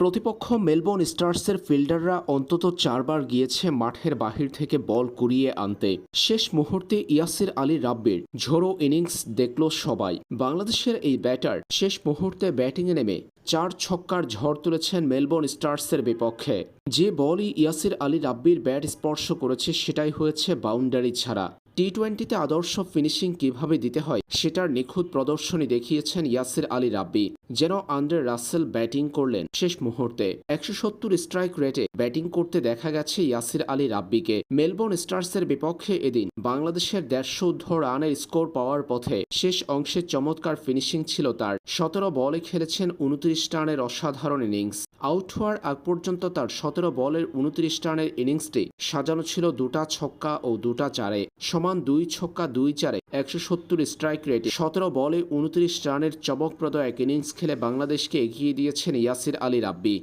প্রতিপক্ষ মেলবোর্ন স্টার্সের ফিল্ডাররা অন্তত চারবার গিয়েছে মাঠের বাহির থেকে বল কুড়িয়ে আনতে। শেষ মুহূর্তে ইয়াসির আলী রাব্বির ঝোড়ো ইনিংস দেখল সবাই। বাংলাদেশের এই ব্যাটার শেষ মুহূর্তে ব্যাটিংয়ে নেমে চার ছক্কার ঝড় তুলেছেন মেলবোর্ন স্টার্সের বিপক্ষে। যে বলই ইয়াসির আলী রাব্বির ব্যাট স্পর্শ করেছে, সেটাই হয়েছে বাউন্ডারি ছাড়া। টি টোয়েন্টিতে আদর্শ ফিনিশিং কীভাবে দিতে হয়, সেটার নিখুঁত প্রদর্শনী দেখিয়েছেন ইয়াসির আলী রাব্বি, যেন আন্ডার রাসেল ব্যাটিং করলেন শেষ মুহূর্তে। একশো সত্তর স্ট্রাইক রেটে ব্যাটিং করতে দেখা গেছে ইয়াসির আলী রাব্বিকে। মেলবোর্ন স্টার্সের বিপক্ষে এদিন বাংলাদেশের দেড়শো রানের স্কোর পাওয়ার পথে শেষ অংশে চমৎকার ফিনিশিং ছিল তার। সতেরো বলে খেলেছেন উনত্রিশ রানের অসাধারণ ইনিংস আউট হওয়ার আগ পর্যন্ত তার সতেরো বলের উনত্রিশ রানের ইনিংসটি সাজানো ছিল দুটা ছক্কা ও দুটা চারে। সমান দুই ছক্কা, দুই চারে একশো সত্তর স্ট্রাইক রেটে সতেরো বলে উনত্রিশ রানের চমকপ্রদ এক ইনিংস খেলে বাংলাদেশকে এগিয়ে দিয়েছেন ইয়াসির আলী রাব্বি।